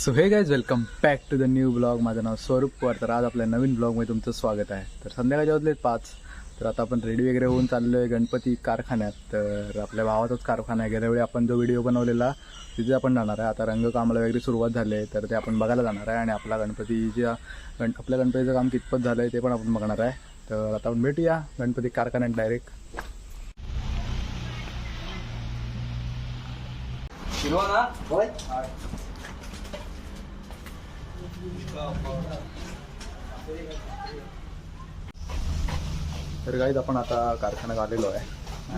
So hey guys welcome back to the new blog माझं नाव स्वरूप पवार तर आज आपल्या नवीन ब्लॉगमध्ये तुमचं स्वागत आहे. तर संध्याकाळच्या वाजलेत पाच. तर आता आपण रेडी वगैरे होऊन चाललो आहे गणपती कारखान्यात. तर आपल्या भावाचाच कारखाना आहे. गेल्या वेळी आपण जो व्हिडिओ बनवलेला तिथे आपण जाणार आहे. आता रंगकामाला वगैरे सुरुवात झाली आहे. तर ते आपण बघायला जाणार आहे. आणि आपला गणपतीच्या गण आपल्या गणपतीचं काम कितपत झालं आहे ते पण आपण बघणार आहे. तर आता आपण भेटूया गणपती कारखान्यात डायरेक्ट तर गाईज आपण आता कारखान्यात आलेलो आहे.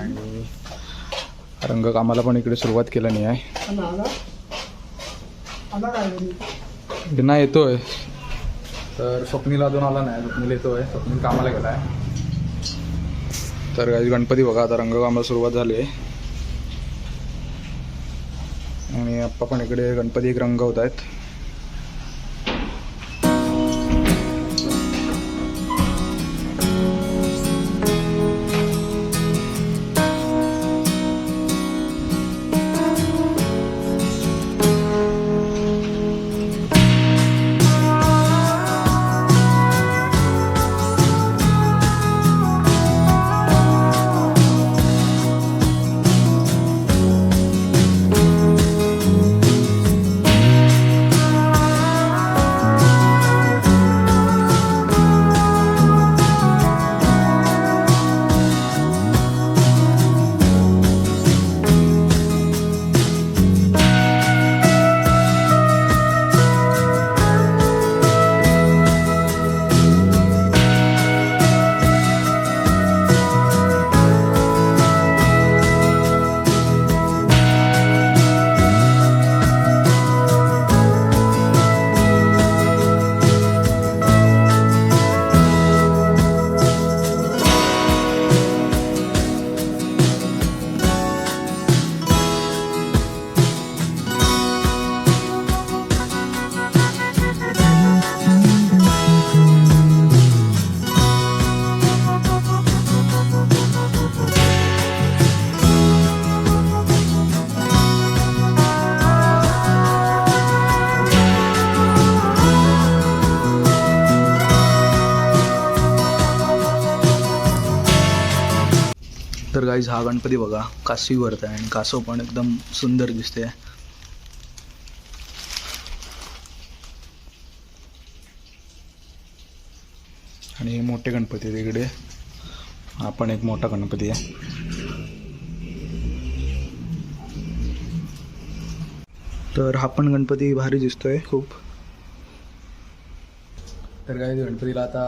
आणि रंगकामाला पण इकडे सुरुवात केली नाही आहे. ना येतोय. तर स्वप्नीला अजून आला नाही स्वप्नील येतोय. स्वप्नील कामाला गेला आहे तर गाईज गणपती बघा आता रंगकामाला सुरुवात झाली आहे. आणि आप्पा पण इकडे गणपती एक रंगवत आहेत. गाईज हा गणपती बघा. कासवीवरत आहे आणि कासव पण एकदम सुंदर दिसते आणि हे मोठे गणपती आहेत इकडे. हा पण एक मोठा गणपती आहे. तर हा पण गणपती भारी दिसतोय खूप. तर काय गणपतीला आता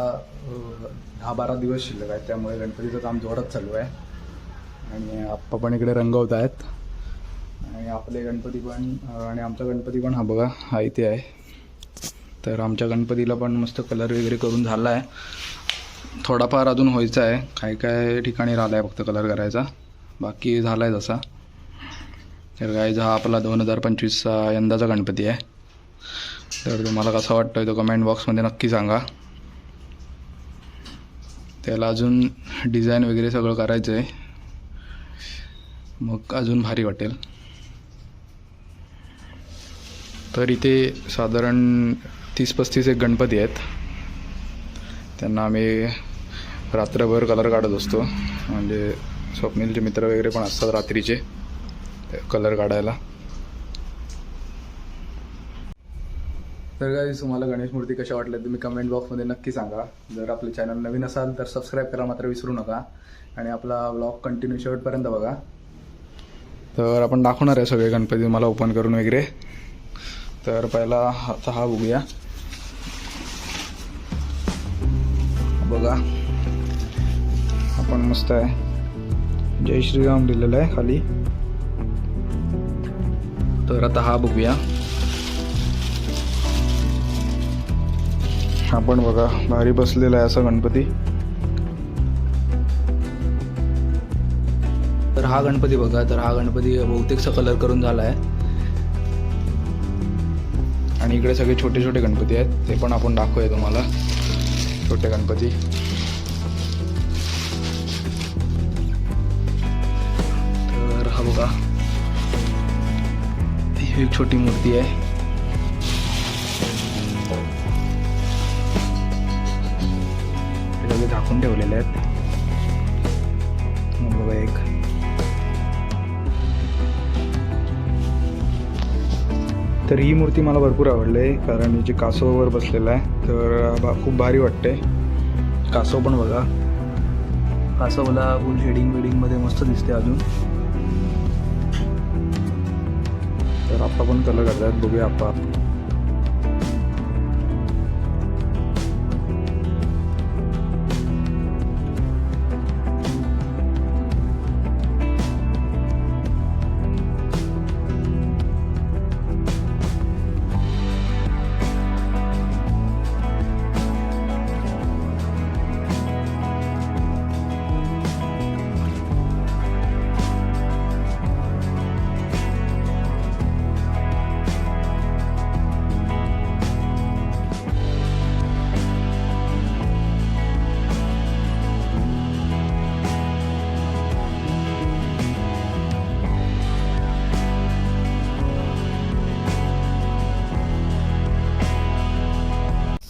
दहा बारा दिवस शिल्लक आहे त्यामुळे गणपतीचं काम जोरात चालू आहे. आणि आप्पा पण इकडे रंगवत आहेत आणि आपले गणपती पण आणि आमचा गणपती पण हा बघा हा इथे आहे. तर आमच्या गणपतीला पण मस्त कलर वगैरे करून झाला आहे थोडाफार अजून व्हायचा आहे काही काय ठिकाणी राहिला आहे फक्त कलर करायचा. बाकी झाला आहे तसा तर गायज हा आपला दोन हजार पंचवीसचा यंदाचा गणपती आहे. तर तुम्हाला कसा वाटतोय तो कमेंट बॉक्समध्ये नक्की सांगा. त्याला अजून डिझाईन वगैरे सगळं करायचं आहे मग अजून भारी वाटेल. तर इथे साधारण तीस पस्तीस एक गणपती आहेत. त्यांना आम्ही रात्रभर कलर काढत असतो. म्हणजे स्वप्नीलचे मित्र वगैरे पण असतात रात्रीचे कलर काढायला. तर काही तुम्हाला गणेश मूर्ती कशा वाटल्या तुम्ही कमेंट बॉक्समध्ये नक्की सांगा. जर आपले चॅनल नवीन असाल तर सबस्क्राईब करा मात्र विसरू नका. आणि आपला ब्लॉग कंटिन्यू शेवटपर्यंत बघा. तर आपण दाखवणार आहे सगळे गणपती तुम्हाला ओपन करून वगैरे. तर पहिला आता हा बघूया. बघा. आपण मस्त आहे. जय श्रीराम लिहिलेलं आहे खाली. तर आता हा बघूया. आपण बघा भारी बसलेला आहे असा गणपती. हा गणपती बघा तर हा गणपती बहुतेकसा कलर करून झाला आहे आणि इकडे सगळे छोटे छोटे गणपती आहेत ते पण आपण दाखवूया तुम्हाला. छोटे गणपती. तर हा बघा. ही एक छोटी मूर्ती आहे. झाकून ठेवलेले आहेत. बघा एक. तर ही मूर्ती मला भरपूर आवडली आहे कारण मी जे कासववर बसलेला आहे तर बा खूप भारी वाटते. कासव पण बघा. कासवला फुल शेडिंग वेडिंगमध्ये मस्त दिसते अजून. तर आप्पा पण कलर करतात बघूया आप्पा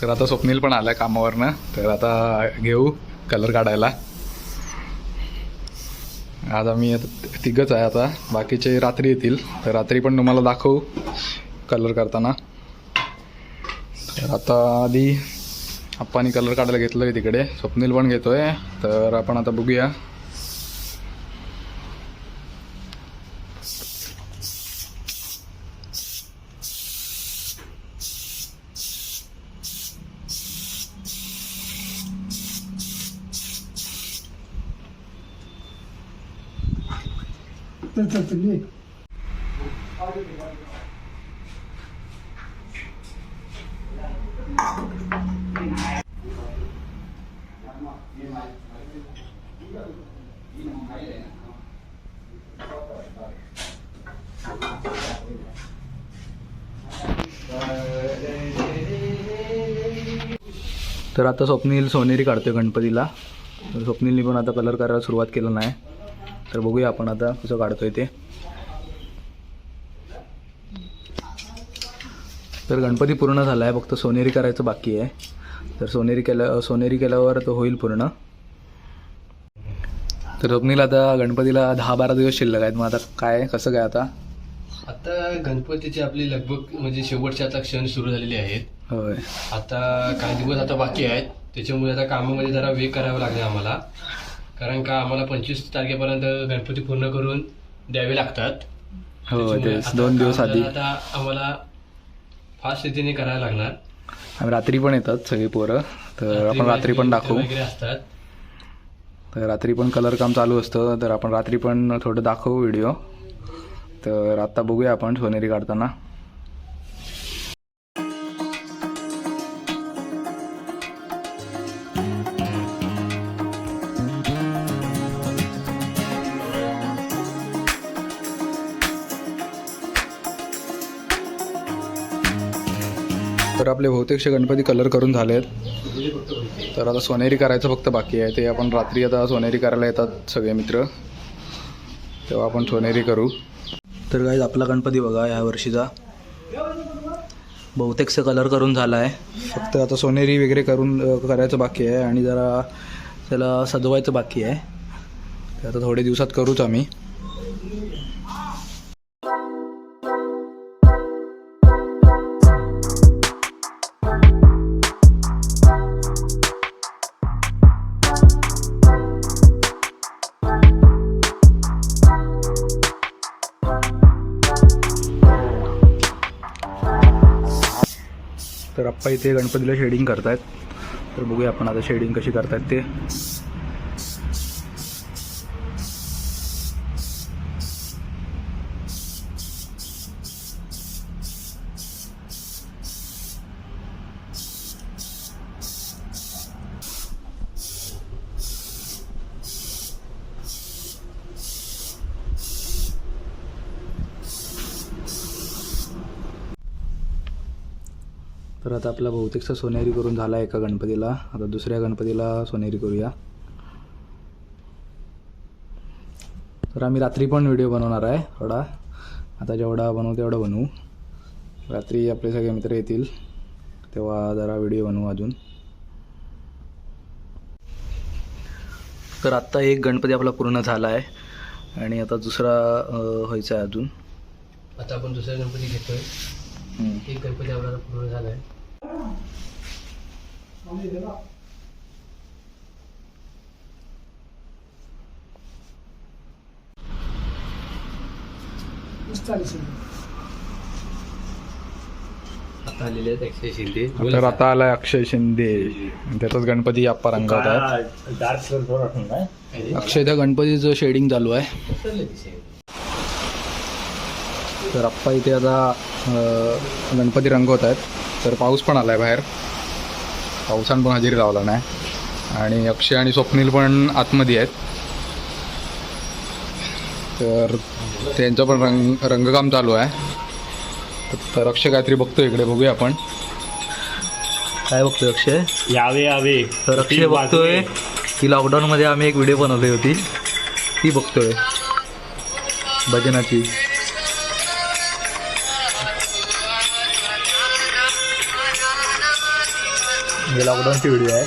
तर आता स्वप्नील पण आलाय कामावरनं. तर आता घेऊ कलर काढायला. आज आम्ही आता तिघच आहे आता. बाकीचे रात्री येतील. तर रात्री पण तुम्हाला दाखवू कलर करताना. तर आता आधी आप्पानी कलर काढायला घेतलं आहे तिकडे. स्वप्नील पण घेतोय. तर आपण आता बघूया. तर आता स्वप्नील सोनेरी काढतोय गणपतीला तर स्वप्नीलनी पण आता कलर करायला सुरुवात केलं नाही तर बघूया आपण आता कसं काढतोय ते. तर गणपती पूर्ण झाला आहे फक्त सोनेरी करायचं बाकी आहे. तर सोनेरी केल्या सोनेरी केल्यावर तो होईल पूर्ण. तर स्वप्नील आता गणपतीला दहा बारा दिवस शिल्लक आहेत. मग आता काय कसं काय आता? आता गणपतीची आपली लगभग म्हणजे शेवटचे आता क्षण सुरू झालेले आहेत. होय. आता काही दिवस आता बाकी आहेत. त्याच्यामुळे आता कामामध्ये जरा वेग करावा लागेल आम्हाला. कारण का आम्हाला पंचवीस तारखेपर्यंत गणपती पूर्ण करून द्यावे लागतात. हो तेच. दोन दिवस आधी. आता आम्हाला फास्ट रीतीने करायला लागणार. आम्ही रात्री पण येतात सगळी पोरं. तर आपण रात्री पण दाखवू. वगैरे असतात. तर रात्री पण कलर काम चालू असतं. तर आपण रात्री पण थोडं दाखवू व्हिडिओ तर आत्ता बघूया आपण सोनेरी काढताना. तर आपले बहुतेकशे गणपती कलर करून झाले आहेत तर आता सोनेरी करायचं फक्त बाकी आहे. ते आपण रात्री आता सोनेरी करायला येतात सगळे मित्र. तेव्हा आपण सोनेरी करू. तर काय आपला गणपती बघा ह्या वर्षीचा. बहुतेकचं कलर करून झाला आहे फक्त आता सोनेरी वगैरे करून करायचं बाकी आहे आणि जरा त्याला सजवायचं बाकी आहे. ते आता थोडे दिवसात करूच आम्ही. आप्पा इथे गणपतीला शेडिंग करतायत. तर बघूया आपण आता शेडिंग कशी करतायत ते. तर आता आपला बहुतेकचा सोनेरी करून झाला एका गणपतीला. आता दुसऱ्या गणपतीला सोनेरी करूया. तर आम्ही रात्री पण व्हिडिओ बनवणार आहे थोडा. आता जेवढा बनवू तेवढा बनवू. रात्री आपले सगळे मित्र येतील तेव्हा जरा व्हिडिओ बनवू अजून. तर आत्ता एक गणपती आपला पूर्ण झाला आहे आणि आता दुसरा व्हायचा आहे अजून. आता आपण दुसरा गणपती घेतोय. एक गणपती आपल्याला पूर्ण आता आलेले आहेत अक्षय शिंदे तर आता आलाय अक्षय शिंदे आणि त्याचाच गणपती आप्पा रंगवत आहेत. अक्षय त्या गणपतीचं शेडिंग चालू आहे. तर आप्पा इथे आता अं, गणपती रंगवत आहेत. तर पाऊस पण आलाय बाहेर. पावसान पण हजेरी लावला नाही. आणि अक्षय आणि स्वप्नील पण आतमध्ये आहेत. तर त्यांचं पण रंग रंगकाम चालू आहे. तर- अक्षय काहीतरी बघतोय इकडे बघूया आपण. काय बघतोय अक्षय? यावे यावे. तर अक्षय बघतोय की लॉकडाऊनमध्ये आम्ही एक व्हिडिओ बनवली होती. ती बघतोय. भजनाची. हे लॉकडाऊनची व्हिडिओ आहे.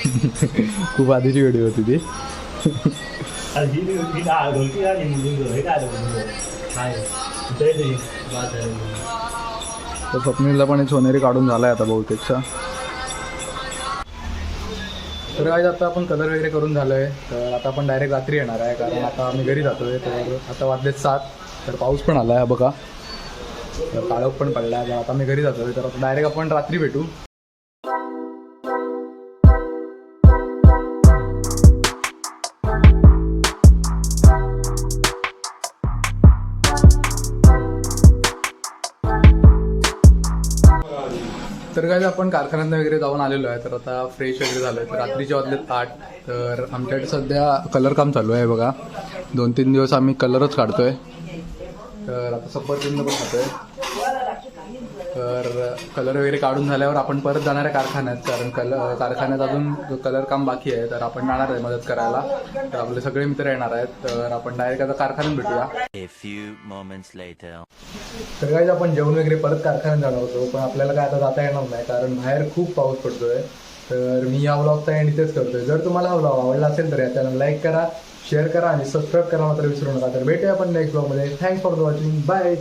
खूप आधीची व्हिडिओ होती ती. स्वप्नीलला पण सोनेरी काढून झालाय आता बहुतेकचा तर काय आता आपण कलर वगैरे करून झालोय. तर आता आपण डायरेक्ट रात्री येणार आहे कारण आता आम्ही घरी जातोय. तर आता वाजलेत सात तर पाऊस पण आलाय बघा. तर काळोख पण पडलाय तर आता आम्ही घरी जातोय. तर आता डायरेक्ट आपण रात्री भेटू. तर काय आपण कारखान्यात वगैरे जाऊन आलेलो आहे. तर आता फ्रेश वगैरे झालोय. तर रात्रीचे वाजले आठ. तर आमच्याकडे सध्या कलर काम चालू आहे बघा. दोन तीन दिवस आम्ही कलरच काढतोय. तर आता सफरचंद पण खातोय. तर कलर वगैरे काढून झाल्यावर आपण परत जाणार आहे कारखान्यात. कारण कलर कारखान्यात अजून कलर काम बाकी आहे. तर आपण जाणार आहे मदत करायला. तर आपले सगळे मित्र येणार आहेत. तर आपण डायरेक्ट आता कारखान्यात भेटूया. तर काय आपण जेवण वगैरे परत कारखान्यात जाणार होतो. पण आपल्याला काय आता जाता येणार नाही. कारण बाहेर खूप पाऊस पडतोय. तर मी या व्लॉगचा एंड इथेच करतोय. जर तुम्हाला हा व्लॉग आवडला असेल तर या चॅनल लाईक करा शेअर करा आणि सबस्क्राईब करा मात्र विसरू नका. तर भेटूया आपण नेक्स्ट ब्लॉगमध्ये थँक्स फॉर वॉचिंग बाय